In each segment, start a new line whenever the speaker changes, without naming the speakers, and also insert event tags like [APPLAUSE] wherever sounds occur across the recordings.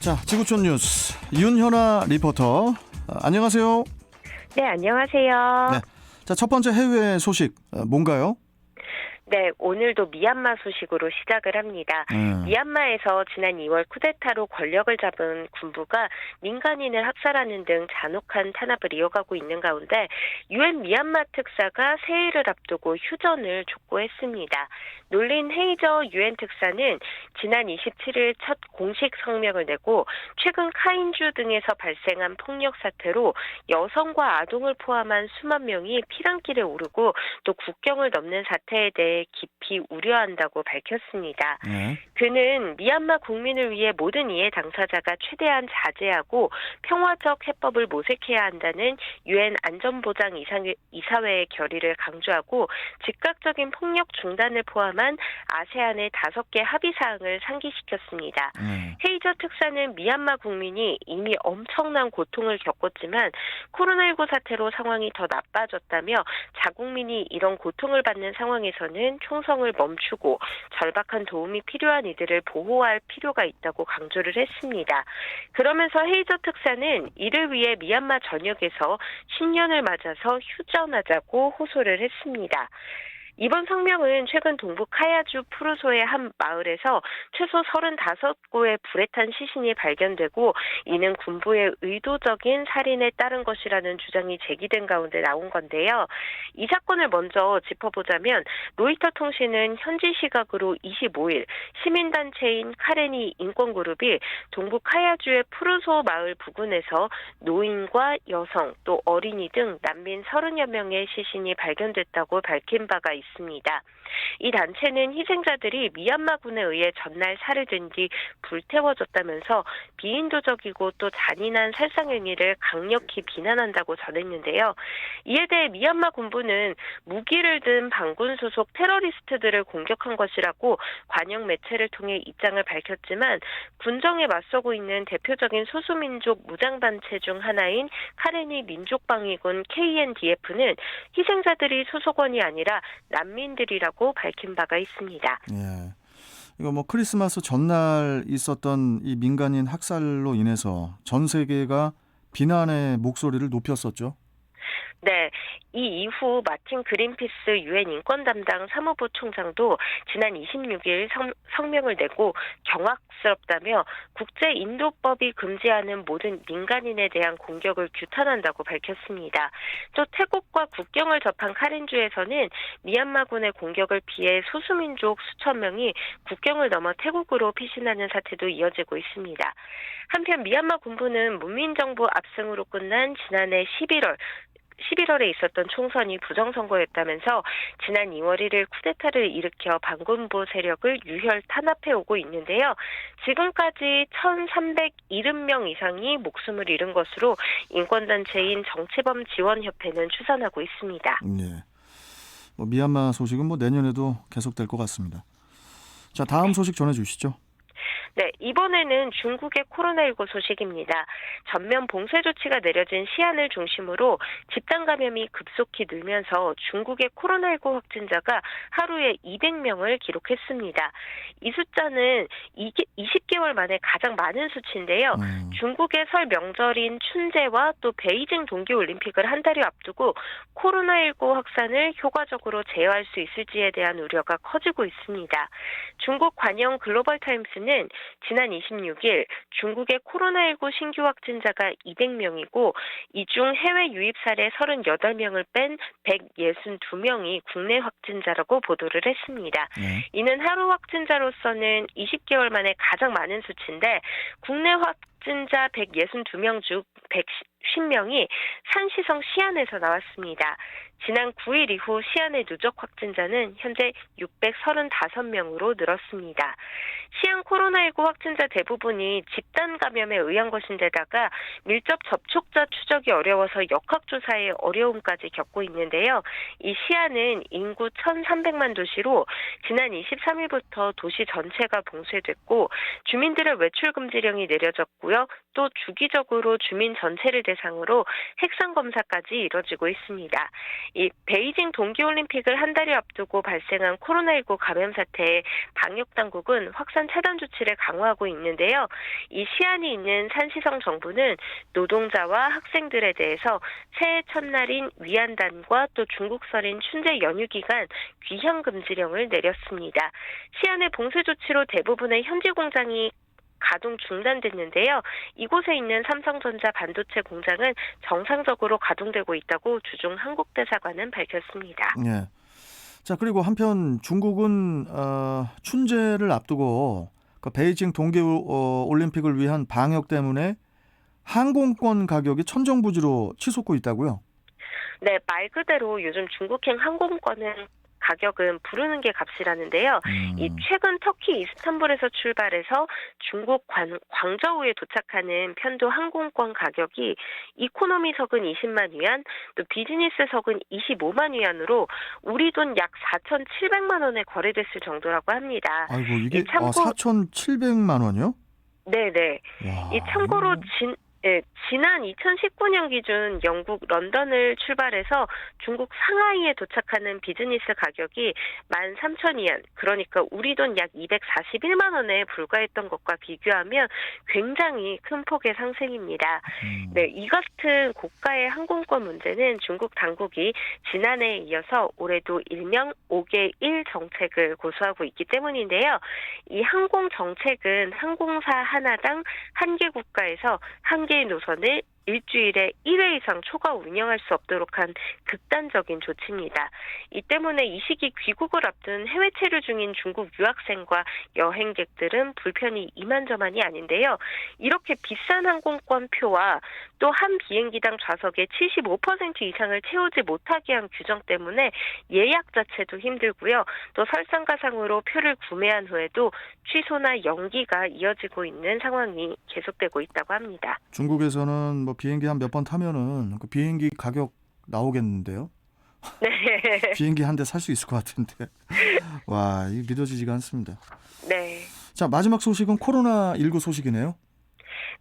자, 지구촌 뉴스 윤현아 리포터. 아, 안녕하세요.
네, 안녕하세요.
네. 자, 첫 번째 해외 소식 어, 뭔가요?
네, 오늘도 미얀마 소식으로 시작을 합니다.
음.
미얀마에서 지난 2월 쿠데타로 권력을 잡은 군부가 민간인을 학살하는 등 잔혹한 탄압을 이어가고 있는 가운데 유엔 미얀마 특사가 새해를 앞두고 휴전을 촉구했습니다. 놀린 헤이저 유엔 특사는 지난 27일 첫 공식 성명을 내고 최근 카인주 등에서 발생한 폭력 사태로 여성과 아동을 포함한 수만 명이 피난길에 오르고 또 국경을 넘는 사태에 대해 깊이 우려한다고 밝혔습니다.
네.
그는 미얀마 국민을 위해 모든 이해 당사자가 최대한 자제하고 평화적 해법을 모색해야 한다는 유엔 안전보장 이사회의 결의를 강조하고 즉각적인 폭력 중단을 포함한 아세안의 다섯 개 합의 사항을 상기시켰습니다.
네.
헤이저 특사는 미얀마 국민이 이미 엄청난 고통을 겪었지만 코로나19 사태로 상황이 더 나빠졌다며 자국민이 이런 고통을 받는 상황에서는 총성을 멈추고 절박한 도움이 필요한 이들을 보호할 필요가 있다고 강조를 했습니다. 그러면서 헤이저 특사는 이를 위해 미얀마 전역에서 신년을 맞아서 휴전하자고 호소를 했습니다. 이번 성명은 최근 동부 카야주 푸르소의 한 마을에서 최소 35구의 불에 탄 시신이 발견되고 이는 군부의 의도적인 살인에 따른 것이라는 주장이 제기된 가운데 나온 건데요. 이 사건을 먼저 짚어보자면 로이터 통신은 현지 시각으로 25일 시민단체인 카레니 인권그룹이 동부 카야주의 푸르소 마을 부근에서 노인과 여성 또 어린이 등 난민 30여 명의 시신이 발견됐다고 밝힌 바가 있습니다. 이 단체는 희생자들이 미얀마군에 의해 전날 살해된 뒤 불태워졌다면서 비인도적이고 또 잔인한 살상행위를 강력히 비난한다고 전했는데요. 이에 대해 미얀마 군부는 무기를 든 반군 소속 테러리스트들을 공격한 것이라고 관영 매체를 통해 입장을 밝혔지만 군정에 맞서고 있는 대표적인 소수민족 무장단체 중 하나인 카레니 민족방위군 KNDF는 희생자들이 소속원이 아니라 난민들이라고 밝힌 바가 있습니다.
예. 이거 뭐 크리스마스 전날 있었던 이 민간인 학살로 인해서 전 세계가 비난의 목소리를 높였었죠.
네. 이 이후 마틴 그린피스 유엔 인권 담당 사무부 총장도 지난 26일 성, 성명을 내고 경악스럽다며 국제 인도법이 금지하는 모든 민간인에 대한 공격을 규탄한다고 밝혔습니다. 또 태국과 국경을 접한 카렌주에서는 미얀마군의 공격을 피해 소수민족 수천 명이 국경을 넘어 태국으로 피신하는 사태도 이어지고 있습니다. 한편 미얀마 군부는 문민정부 압승으로 끝난 지난해 11월 11월에 있었던 총선이 부정선거였다면서 지난 2월 1일 쿠데타를 일으켜 반군부 세력을 유혈 탄압해 오고 있는데요. 지금까지 1,370명 이상이 목숨을 잃은 것으로 인권단체인 정치범 지원협회는 추산하고 있습니다.
예. 뭐 미얀마 소식은 뭐 내년에도 계속될 것 같습니다. 자, 다음 소식 전해 주시죠.
네, 이번에는 중국의 코로나19 소식입니다. 전면 봉쇄 조치가 내려진 시안을 중심으로 집단 감염이 급속히 늘면서 중국의 코로나19 확진자가 하루에 200명을 기록했습니다. 이 숫자는 20개월 만에 가장 많은 수치인데요.
음.
중국의 설 명절인 춘제와 또 베이징 동계올림픽을 한 달여 앞두고 코로나19 확산을 효과적으로 제어할 수 있을지에 대한 우려가 커지고 있습니다. 중국 관영 글로벌 타임스는 지난 26일 중국의 코로나19 신규 확진자가 200명이고 이 중 해외 유입 사례 38명을 뺀 162명이 국내 확진자라고 보도를 했습니다.
네.
이는 하루 확진자로서는 20개월 만에 가장 많은 수치인데 국내 확진자 162명 중 110명이 산시성 시안에서 나왔습니다. 지난 9일 이후 시안의 누적 확진자는 현재 635명으로 늘었습니다. 시안 코로나19 확진자 대부분이 집단 감염에 의한 것인데다가 밀접 접촉자 추적이 어려워서 역학조사에 어려움까지 겪고 있는데요. 이 시안은 인구 1,300만 도시로 지난 23일부터 도시 전체가 봉쇄됐고 주민들의 외출 금지령이 내려졌고요. 있고요. 또 주기적으로 주민 전체를 대상으로 핵산 검사까지 이뤄지고 있습니다. 이 베이징 동계올림픽을 한 달여 앞두고 발생한 코로나19 감염 사태에 방역 당국은 확산 차단 조치를 강화하고 있는데요. 이 시안이 있는 산시성 정부는 노동자와 학생들에 대해서 새해 첫날인 위안단과 또 중국설인 춘제 연휴 기간 귀향 금지령을 내렸습니다. 시안의 봉쇄 조치로 대부분의 현지 공장이 가동 중단됐는데요. 이곳에 있는 삼성전자 반도체 공장은 정상적으로 가동되고 있다고 주중 한국 대사관은 밝혔습니다.
예. 자 그리고 한편 중국은 어, 춘제를 앞두고 그 베이징 동계 어, 올림픽을 위한 방역 때문에 항공권 가격이 천정부지로 치솟고 있다고요?
네, 말 그대로 요즘 중국행 항공권은 가격은 부르는 게 값이라는데요.
음,
이 최근 터키 이스탄불에서 출발해서 중국 관, 광저우에 도착하는 편도 항공권 가격이 이코노미석은 20만 위안, 또 비즈니스석은 25만 위안으로 우리 돈 약 4,700만 원에 거래됐을 정도라고 합니다.
아이고 이게
이 참고-
아, 4,700만 원이요?
네네.
와,
이 참고로 진, 예, 지난 2019년 기준 영국 런던을 출발해서 중국 상하이에 도착하는 비즈니스 가격이 13,000위안, 그러니까 우리 돈 약 241만 원에 불과했던 것과 비교하면 굉장히 큰 폭의 상승입니다.
음,
네, 이 같은 고가의 항공권 문제는 중국 당국이 지난해에 이어서 올해도 일명 5개 1 정책을 고수하고 있기 때문인데요. 이 항공 정책은 항공사 하나당 한 개 국가에서 한 개의 노선을 일주일에 1회 이상 초과 운영할 수 없도록 한 극단적인 조치입니다. 이 때문에 이 시기 귀국을 앞둔 해외 체류 중인 중국 유학생과 여행객들은 불편이 이만저만이 아닌데요. 이렇게 비싼 항공권 표와 또 한 비행기당 좌석의 75% 이상을 채우지 못하게 한 규정 때문에 예약 자체도 힘들고요. 또 설상가상으로 표를 구매한 후에도 취소나 연기가 이어지고 있는 상황이 계속되고 있다고 합니다.
중국에서는 뭐 비행기 한 몇 번 타면은 그 비행기 가격 나오겠는데요?
네. [LAUGHS]
비행기 한 대 살 수 있을 것 같은데. [LAUGHS] 와, 이 믿어지지가 않습니다.
네.
자, 마지막 소식은 코로나 19 소식이네요.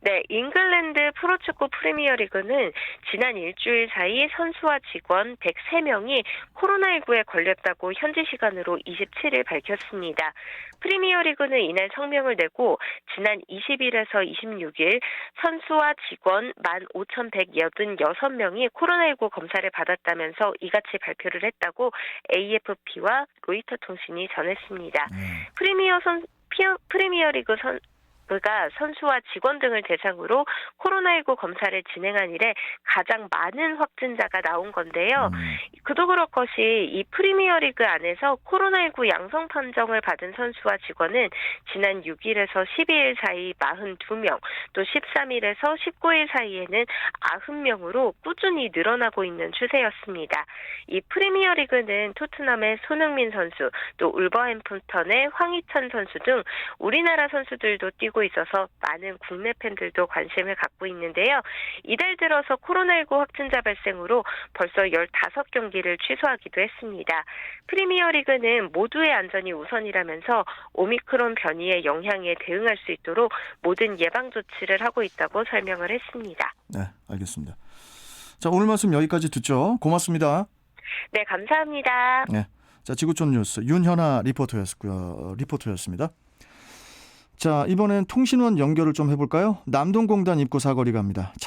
네, 잉글랜드 프로축구 프리미어리그는 지난 일주일 사이 선수와 직원 103명이 코로나19에 걸렸다고 현지 시간으로 27일 밝혔습니다. 프리미어리그는 이날 성명을 내고 지난 20일에서 26일 선수와 직원 15,186명이 코로나19 검사를 받았다면서 이같이 발표를 했다고 AFP와 로이터 통신이 전했습니다.
네.
프리미어 선 피어, 프리미어리그 선 가 선수와 직원 등을 대상으로 코로나19 검사를 진행한 이래 가장 많은 확진자가 나온 건데요.
음,
그도 그럴 것이 이 프리미어리그 안에서 코로나19 양성 판정을 받은 선수와 직원은 지난 6일에서 12일 사이 42명, 또 13일에서 19일 사이에는 90명으로 꾸준히 늘어나고 있는 추세였습니다. 이 프리미어리그는 토트넘의 손흥민 선수, 또 울버햄프턴의 황희찬 선수 등 우리나라 선수들도 뛰고 있어서 많은 국내 팬들도 관심을 갖고 있는데요. 이달 들어서 코로나19 확진자 발생으로 벌써 15경기를 취소하기도 했습니다. 프리미어 리그는 모두의 안전이 우선이라면서 오미크론 변이의 영향에 대응할 수 있도록 모든 예방 조치를 하고 있다고 설명을 했습니다.
네, 알겠습니다. 자, 오늘 말씀 여기까지 듣죠. 고맙습니다.
네, 감사합니다.
자, 지구촌 뉴스 윤현아 리포터였고요. 리포터였습니다. 자, 이번엔 통신원 연결을 좀 해볼까요? 남동공단 입구 사거리 갑니다.